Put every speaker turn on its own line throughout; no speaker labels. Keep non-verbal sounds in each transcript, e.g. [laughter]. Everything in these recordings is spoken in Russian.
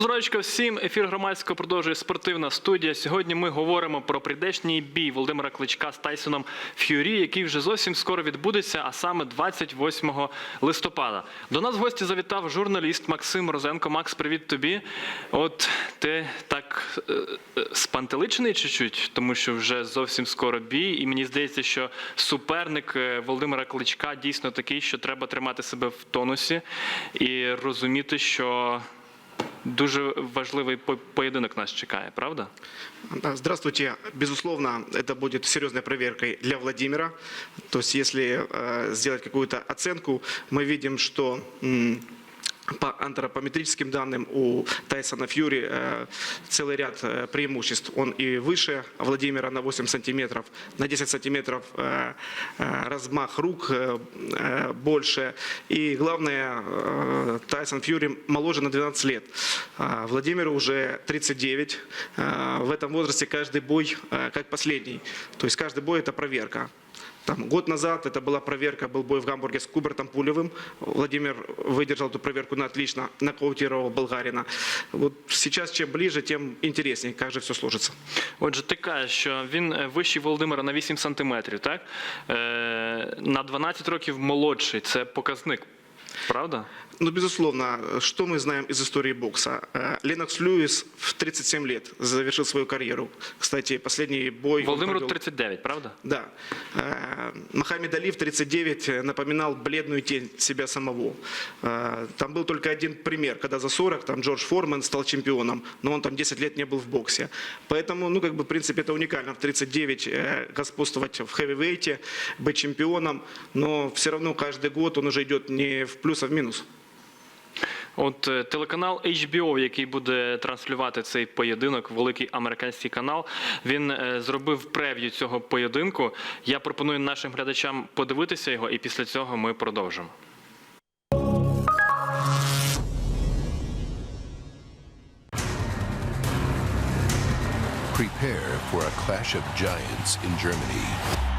Здоровечко всім. Ефір громадського продовжує спортивна студія. Сьогодні ми говоримо про прийдешній бій Володимира Кличка з Тайсоном Ф'юрі, який вже зовсім скоро відбудеться, а саме 28 листопада. До нас в гості завітав журналіст Максим Розенко. Макс, привіт тобі. От ти так е, е, спантеличений чуть-чуть, тому що вже зовсім скоро бій, і мені здається, що суперник е, Володимира Кличка дійсно такий, що треба тримати себе в тонусі і розуміти, що. Дуже важливий по- поєдинок нас чекає, правда?
Да, Здравствуйте. Безусловно, это будет серьезной проверкой для Владимира. То есть, если э, сделать какую-то оценку, мы видим, что по антропометрическим данным у Тайсона Фьюри э, целый ряд э, преимуществ. Он и выше Владимира на 8 сантиметров, на 10 сантиметров э, э, размах рук э, э, больше. И главное, э, Тайсон Фьюри моложе на 12 лет. А Владимиру уже 39. Э, В этом возрасте каждый бой э, как последний. То есть каждый бой это проверка. Там, год назад это была проверка, был бой в Гамбурге с Кубертом Пулевым. Владимир выдержал эту проверку на отлично, нокаутировал болгарина. Вот сейчас чем ближе, тем интереснее, как же все сложится.
Отже, ти кажеш, що він е, вищий Володимира на 8 сантиметрів, так? Е, на 12 років молодший. Це показник, правда?
Ну, безусловно, что мы знаем из истории бокса? Э, Ленокс Льюис в 37 лет завершил свою карьеру. Кстати, последний бой...
Володимиру
провел-
39, правда?
Да. Э, Мохаммед Али в 39 напоминал бледную тень себя самого. Э, Там был только один пример, когда за 40 там Джордж Форман стал чемпионом, но он там 10 лет не был в боксе. Поэтому, ну, как бы, в принципе, это уникально в 39 э, господствовать в хэвивейте, быть чемпионом, но все равно каждый год он уже идет не в плюс, а в минус.
От е, телеканал HBO, який буде транслювати цей поєдинок, великий американський канал, він е, зробив прев'ю цього поєдинку. Я пропоную нашим глядачам подивитися його, і після цього ми продовжимо.
Prepare for a clash of giants in Germany.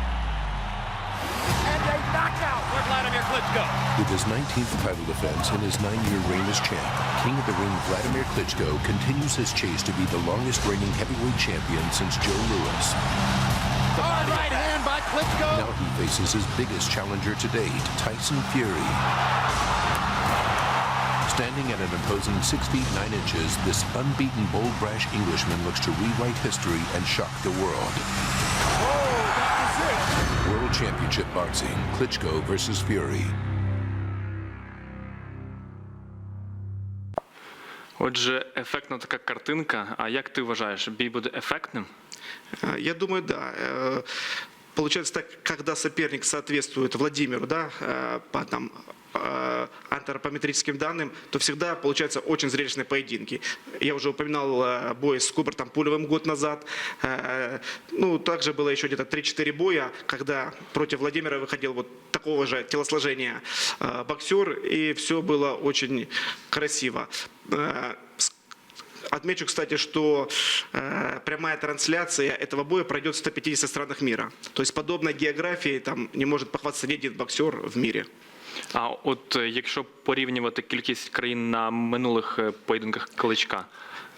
Klitschko.
With his 19th title defense and his nine-year reign as champ, King of the Ring Vladimir Klitschko continues his chase to be the longest-reigning heavyweight champion since Joe Louis.
Hard right hand by Klitschko.
Now he faces his biggest challenger to date, Tyson Fury. Standing at an imposing 6 feet 9 inches, this unbeaten bold brash Englishman looks to rewrite history and shock the world. World Championship Boxing, Klitschko versus Fury.
Отже, ефектна така картинка. А як ти вважаєш, бій буде ефектним?
Я думаю, да. Получается так, когда соперник соответствует Владимиру, да, по там антропометрическим данным, то всегда получаются очень зрелищные поединки. Я уже упоминал э, бой с Кубертом Пулевым год назад. Э, Ну, также было еще где-то 3-4 боя, когда против Владимира выходил вот такого же телосложения э, боксер, и все было очень красиво. Отмечу, кстати, что э, прямая трансляция этого боя пройдет в 150 странах мира. То есть подобной географией там не может похвастаться ни один боксер в мире.
А от е, якщо порівнювати кількість країн на минулих е, поєдинках кличка,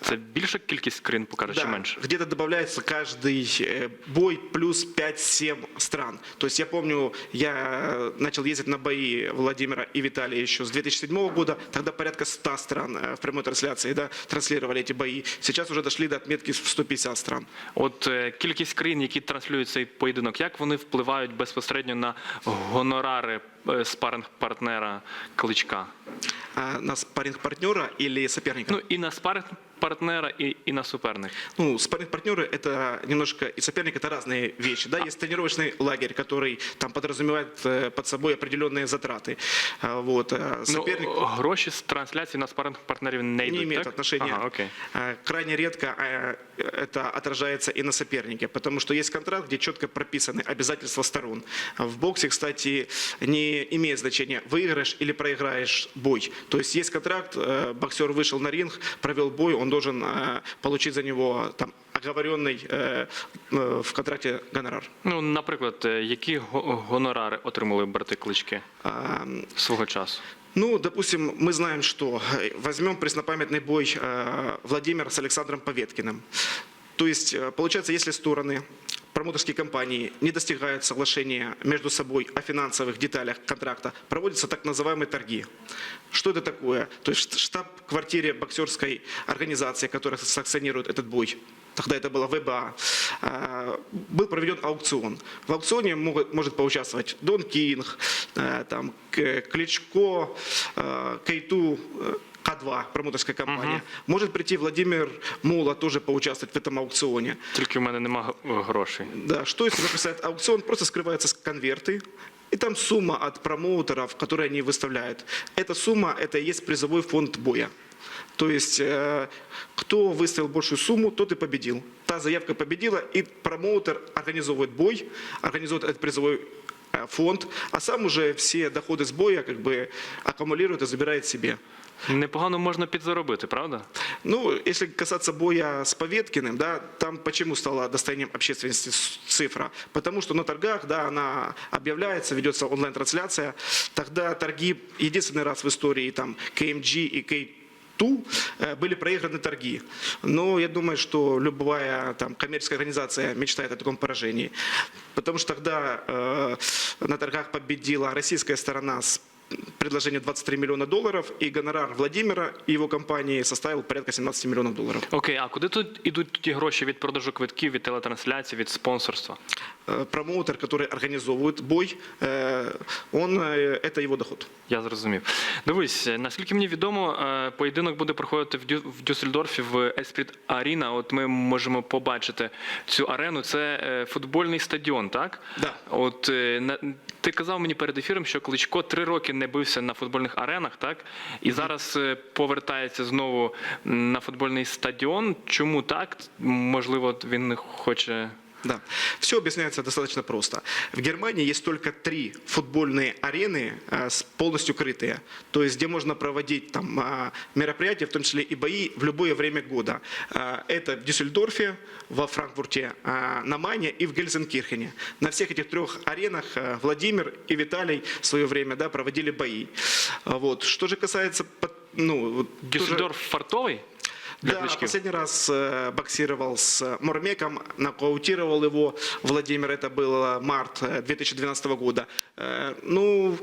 це більша кількість країн покаже чи
Да,
менше?
где-то добавляется каждый э, бой плюс 5-7 стран. То есть я помню, я э, начал ездить на бои Владимира и Виталия еще с 2007 года. Тогда порядка 100 стран э, в прямой трансляции да, транслировали эти бои. Сейчас уже дошли до отметки в 150 стран.
От е, кількість країн, які транслюють цей поєдинок, як вони впливають безпосередньо на гонорари е, спаринг-партнера кличка?
А на спарринг-партнера или соперника?
Ну і на спаринг-партнера, і, і на суперника.
Ну, спарринг-партнеры это немножко и соперник это разные вещи. Да, есть тренировочный лагерь, который там подразумевает э, под собой определенные затраты. А, Вот. а Соперник
Ну, гроші з трансляції на спаринг-партнерів не йдуть,
не имеет
так?
отношения.
Ага, окей.
А, Крайне редко а, это отражается и на сопернике, потому что есть контракт, где четко прописаны обязательства сторон. А В боксе, кстати, не имеет значения, выиграешь или проиграешь бой. То есть есть контракт, э, боксер вышел на ринг, провел бой, он должен э, получить за него там оговоренный э, э, в контракте гонорар.
Ну, наприклад, які го- гонорари отримали брати клички свого часу?
Ну, допустим, мы знаем, что возьмем преснопамятный бой Владимира с Александром Поветкиным. То есть, получается, если стороны промоутерские компании не достигают соглашения между собой о финансовых деталях контракта, проводятся так называемые торги. Что это такое? То есть штаб-квартире боксерской организации, которая санкционирует этот бой, тогда это было ВБА, э, был проведен аукцион. В аукционе может поучаствовать Дон Кинг, э, там, Кличко, э, Кейту, э, К2, промоутерская компания. Может прийти Владимир Мула тоже поучаствовать в этом аукционе.
Тільки в мене нема грошей.
Да, что если написать аукцион, просто скрываются с- конверты, и там сумма от промоутеров, которые они выставляют. Эта сумма, это и есть призовой фонд боя. То есть, э, кто выставил большую сумму, тот и победил. Та заявка победила, и промоутер организовывает бой, организует этот призовой э, фонд, а сам уже все доходы с боя как бы аккумулирует и забирает себе.
Непогано можна підзаробити, правда?
Ну, если касаться боя с Поветкиным, да, там почему стало достоянием общественности цифра? Потому что на торгах, да, она объявляется, ведется онлайн-трансляция. Тогда торги, единственный раз в истории там KMG и K Ту э, были проиграны торги. Но я думаю, что любая там, коммерческая организация мечтает о таком поражении. Потому что тогда э, на торгах победила российская сторона с предложением 23 миллиона долларов, и гонорар Владимира и его компании составил порядка 17 миллионов долларов.
Окей, а куди тут ідуть ті гроші від продажу квитків, від телетрансляції, від спонсорства?
Э, Промоутер, который организовывает бой, э, он, э, это его доход.
Я зрозумів. Дивись, наскільки мені відомо, е, поєдинок буде проходити в Дю- в Дюссельдорфі в Еспріт Аріна. От ми можемо побачити цю арену. Це е, футбольний стадіон, так?
Да.
От е, на- ти казав мені перед ефіром, що Кличко три роки не бився на футбольних аренах, так? І зараз е, повертається знову на футбольний стадіон. Чому так? Можливо, він не хоче.
Да. Все объясняется достаточно просто. В Германии есть только три футбольные арены э, полностью крытые, то есть где можно проводить там а, мероприятия, в том числе и бои в любое время года. А, Это в Дюссельдорфе, во Франкфурте, а, на Майне и в Гельзенкирхене. На всех этих трех аренах э, Владимир и Виталий в свое время да, проводили бои. Вот. Что же касается ну, вот тоже-
Дюссельдорф фартовий? Для
да,
Кличків?
последний раз э, боксировал с Мурмеком, нокаутировал его Владимир, это был март э, 2012 года. Э, Ну,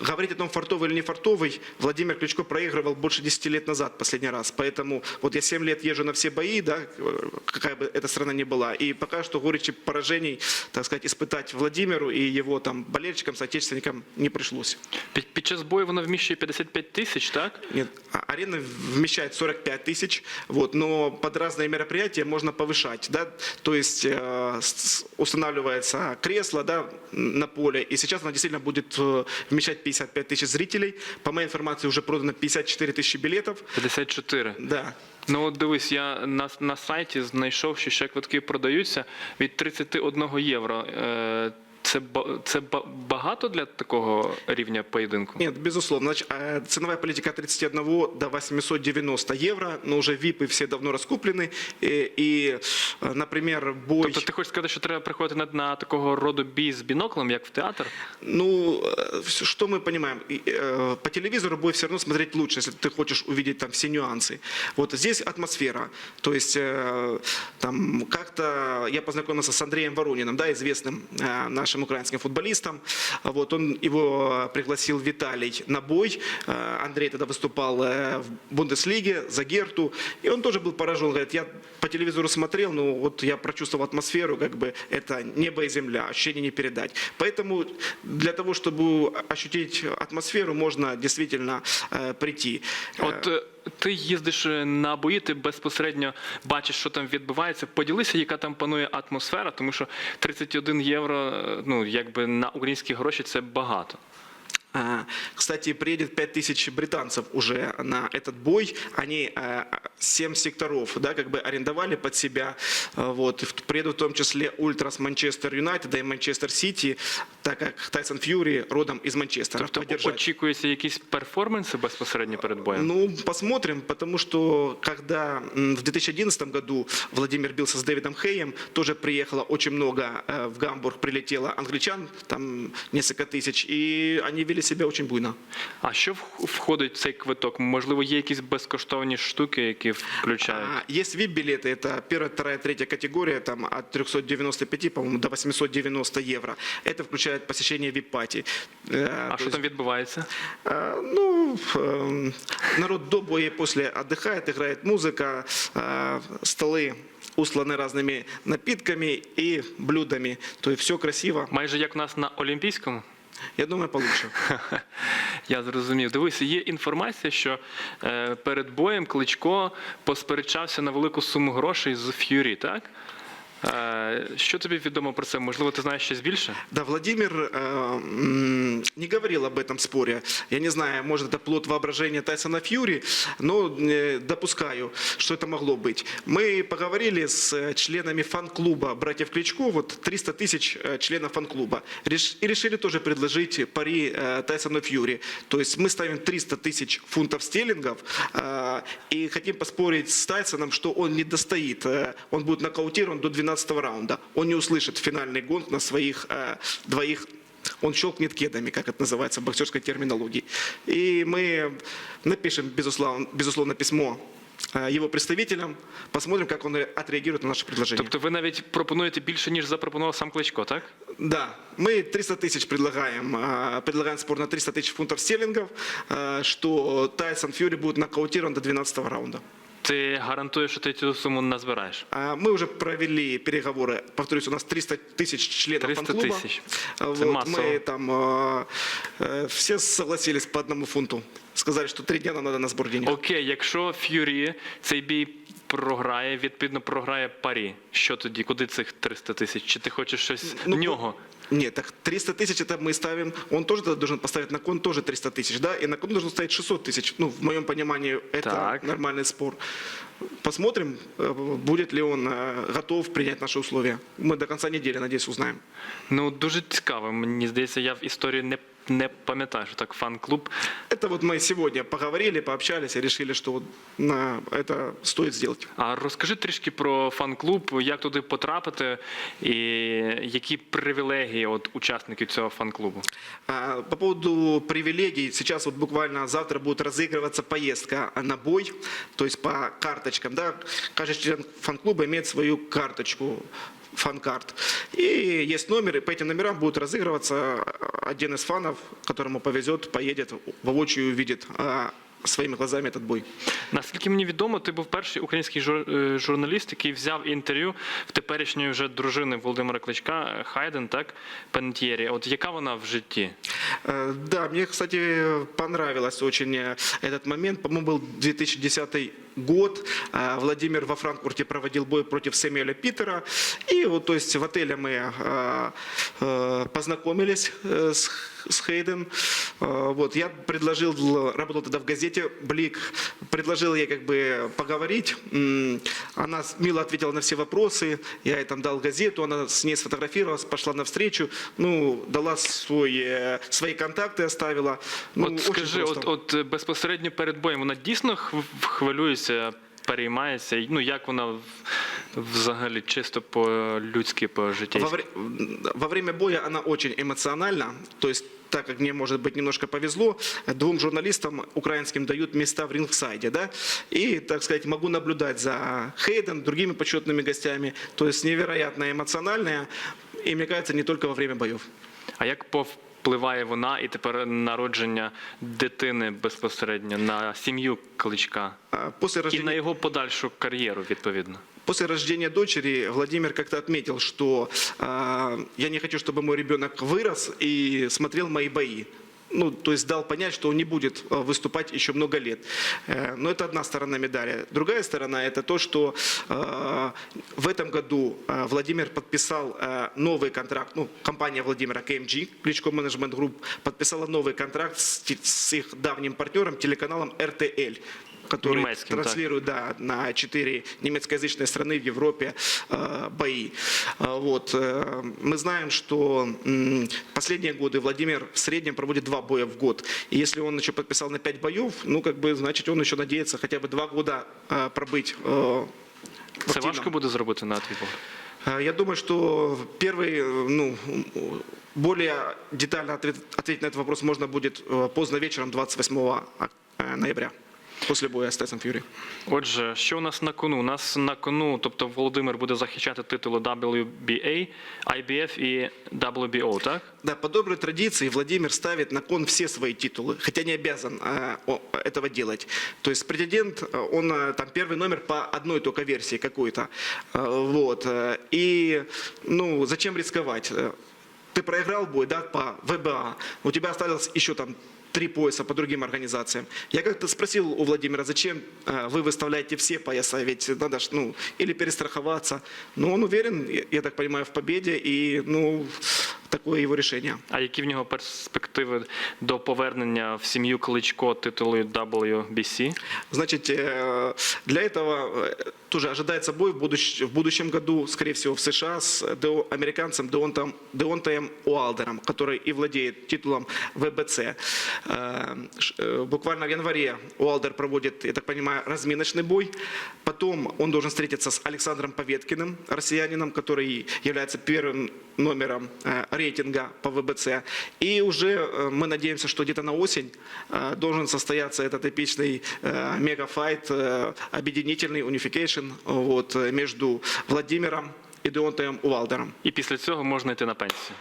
говорить о том, фартовый или не фартовый, Владимир Кличко проигрывал больше 10 лет назад последний раз. Поэтому вот я 7 лет езжу на все бои, да, э, какая бы эта страна ни была, и пока что горечи поражений, так сказать, испытать Владимиру и его там болельщикам, соотечественникам не пришлось.
Під, під час бою вона вміщує 55 тисяч, так?
Нет, а- арена вмещает 45 тысяч, вот, но под разные мероприятия можно повышать, да, то есть э, с- устанавливается кресло, да, на поле, и сейчас она действительно будет э, вмещать 55 тысяч зрителей, по моей информации уже продано 54 тысячи билетов,
54.
да,
Ну от дивись, я на, на сайті знайшов, що ще квитки продаються від 31 євро. Е, Це, ба- це ба- багато для такого рівня поєдинку?
Нет, безусловно. Значит, э, ценовая политика от 31 до 890 евро, но уже ВИПы все давно раскуплены. И, и, э, например, бой...
Тобто ти хочеш сказати, що треба приходити на, на такого роду бій з біноклем, як в театр?
Ну, э, всё, что мы понимаем? И, э, По телевизору будет все равно смотреть лучше, если ты хочешь увидеть там все нюансы. Вот здесь атмосфера. То есть э, там как-то я познакомился с Андреем Ворониным, да, известным э, нашим украинским футболистом. Вот он его пригласил Виталий на бой. Э, Андрей тогда выступал э, в Бундеслиге за Герту. И он тоже был поражен. Говорит, я по телевизору смотрел, но вот я прочувствовал атмосферу, как бы это небо и земля, ощущение не передать. Поэтому для того, чтобы ощутить атмосферу, можно действительно э, прийти.
От е, ти їздиш е, на бої, ти безпосередньо бачиш, що там відбувається. Поділися, яка там панує атмосфера, тому що 31 євро, е, ну якби на українські гроші це багато.
А, Кстати, приедет 5000 британцев уже на этот бой. Они 7 секторов да, как бы арендовали под себя. А, Вот. И в- Приедут в том числе Ультрас Манчестер Юнайтед и Манчестер Сити, так как Тайсон Фьюри родом из Манчестера.
Тобто
поддержать.
очікується якісь перформанси безпосередньо перед боєм?
Ну, посмотрим, потому что когда м, в 2011 году Владимир бился с Дэвидом Хеем, тоже приехало очень много э, в Гамбург, прилетело англичан, там несколько тысяч, и они вели себя очень буйно.
А що в- входить в цей квиток? Можливо, є якісь безкоштовні штуки, які включають?
А, Есть VIP-билеты, это первая, вторая, третья категория, там от 395, по-моему, до 890 евро. Это включает посещение VIP-пати. Э,
А
то
що
есть,
там відбувається?
э, Ну, эм, народ до боя и после отдыхает, играет музыка, э, столы усланы разными напитками и блюдами. То есть все красиво.
Майже як в нас на Олімпійському?
Я думаю, получше. [laughs]
Я зрозумів. Дивися, є інформація, що е, перед боєм Кличко посперечався на велику суму грошей з Ф'юрі, так? Е, що тобі відомо про це? Можливо, ти знаєш щось більше?
Да, Владимир э, м, не говорил об этом споре. Я не знаю, может это плод воображения Тайсона Фьюри, но э, допускаю, что это могло быть. Мы поговорили с э, членами фан-клуба братьев Кличко, вот 300 тысяч э, членов фан-клуба, Реш- и решили тоже предложить пари э, Тайсону Фьюри. То есть мы ставим 300 тысяч фунтов стерлингов э, и хотим поспорить с Тайсоном, что он не достоит, э, он будет нокаутирован до 12 раунда. Он не услышит финальный гонг на своих э, двоих он щелкнет кедами, как это называется в боксерской терминологии. И мы напишем, безусловно, безусловно письмо э, его представителям, посмотрим, как он отреагирует на наше предложение.
Тобто ви навіть пропонуєте більше, ніж запропонував сам Кличко, так?
Да, мы 300 тысяч предлагаем, э, предлагаем спор на 300 тысяч фунтов стерлингов, э, что Тайсон Фьюри будет нокаутирован до 12 раунда.
Ти гарантуєш, що ти цю суму назбираєш?
А Мы уже провели переговоры, повторюсь, у нас 300 тысяч членов
300
фан-клуба.
тисяч.
А,
Це
Вот,
масово.
мы там э, э, все согласились по одному фунту. Сказали, что три дня нам надо на сбор денег.
Окей, якщо Ф'юрі цей бій програє, відповідно програє парі, що тоді? Куди цих 300 тисяч? Чи ти хочеш щось
Ну,
в нього?
Нет, так 300 тысяч это мы ставим, он тоже тогда должен поставить на кон тоже 300 тысяч, да, и на кон должен стоять 600 тысяч. Ну, в моем понимании, это
Так.
нормальный спор. Посмотрим, э, будет ли он э, готов принять наши условия. Мы до конца недели, надеюсь, узнаем.
Ну дуже цікаво. Мені здається, я в історії не, не пам'ятаю, що так фан-клуб.
Это вот мы сегодня поговорили, пообщались и решили, что вот на это стоит сделать.
А розкажи трішки про фан-клуб, як туди потрапити, і які привілегії от учасників цього фан-клубу.
А, По поводу привилегий, сейчас вот буквально завтра будет разыгрываться поездка на бой, то есть по карточкам, да, каждый член фан-клуба имеет свою карточку, фан-карт. И есть номер, и по этим номерам будет разыгрываться один из фанов, которому повезет, поедет, воочию увидит а, своими глазами этот бой.
Наскільки мені відомо, ти був перший український жур- е, журналіст, який взяв інтерв'ю в теперішньої вже дружини Володимира Кличка е, Хайден, так Пентєрі. От яка вона в житті?
Э, Да, мне, кстати, понравилось очень э, этот момент. По-моему, был 2010 год. Э, Владимир во Франкфурте проводил бой против Сэмюэля Питера. И вот, то есть, в отеле мы э, э, познакомились э, с с Хейден. Э, Вот, я предложил, работал тогда в газете «Блик», предложил ей как бы поговорить. М, Она с- мило ответила на все вопросы. Я ей там дал газету, она с ней сфотографировалась, пошла навстречу. Ну, дала свой, э, свои контакты, оставила. Ну,
от
очень
скажи,
просто.
от, от е, безпосередньо перед боєм вона дійсно хв- хвилюється, переймається? І, Ну як вона в- взагалі чисто по-людськи, по
Во,
життєві?
вре- во время боя она очень эмоциональна, то есть так как мне, может быть, немножко повезло, двум журналистам украинским дают места в рингсайде, да, и, так сказать, могу наблюдать за Хейден, другими почетными гостями, то есть невероятно эмоциональная, и, мне кажется, не только во время боев.
А як повпливає вона і тепер народження дитини безпосередньо на сім'ю Кличка
После После
і на
рождения,
його подальшу кар'єру, відповідно?
после рождения дочери Владимир как-то отметил, что э, я не хочу, чтобы мой ребенок вырос и смотрел мои бои. Ну, то есть дал понять, что он не будет а, выступать еще много лет. Э, Но это одна сторона медали. Другая сторона – это то, что э, в этом году э, Владимир подписал э, новый контракт, ну, компания Владимира КМГ, Кличко Менеджмент Групп, подписала новый контракт с, с их давним партнером, телеканалом РТЛ, который
Немецким, так.
транслирует да, на четыре немецкоязычные страны в Европе э, бои. Э, Вот. э, Мы знаем, что последние годы Владимир в среднем проводит два боя в год. И если он еще подписал на пять боев, ну, как бы, значит, он еще надеется хотя бы два года э, пробыть э,
Це важко буде зробити на твій погляд?
Э, Я думаю, что первый, ну, более детально ответ- ответить на этот вопрос можно будет поздно вечером 28 э, ноября, после боя с Тайсом Фьюри.
Отже, що у нас на кону? У нас на кону, тобто Володимир буде захищати титули WBA, IBF і WBO, так?
Да, по доброй традиции Владимир ставит на кон все свои титулы, хотя не обязан э, о- этого делать. То есть претендент, э, он э, там первый номер по одной только версии какой-то. Вот. И, ну, зачем рисковать? Ты проиграл бой, да, по ВБА, у тебя осталось еще там три пояса по другим организациям. Я как-то спросил у Владимира, зачем э, вы выставляете все пояса, ведь надо ж, ну, или перестраховаться. Но он уверен, я так понимаю, в победе, и, ну, такое его решение.
А які в нього перспективи до повернення в сім'ю Кличко титулу WBC?
Значит, для этого тоже ожидается бой в, будущ- в будущем году, скорее всего, в США с Део- американцем Деонтом, Деонтаем Уалдером, который и владеет титулом ВБЦ. Э, э, Буквально в январе Уалдер проводит, я так понимаю, разминочный бой. Потом он должен встретиться с Александром Поветкиным, россиянином, который является первым номером э, рейтинга по ВБЦ. И уже э, мы надеемся, что где-то на осень э, должен состояться этот эпичный э, мегафайт, э, объединительный, unification вот, э, между Владимиром и Деонтаем Увалдером.
І після цього можна йти на пенсію.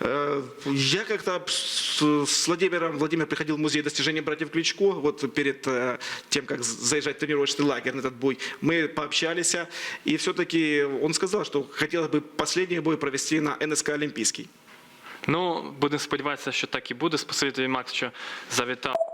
Э, Я как-то с с Владимиром, Владимир приходил в музей достижений братьев Кличко, вот перед э, тем, как з- заезжать в тренировочный лагерь на этот бой, мы пообщались, и все-таки он сказал, что хотелось бы последний бой провести на НСК Олимпийский.
Ну, будемо сподіватися, що так і буде. Спасибі тобі, Макс, що завітав.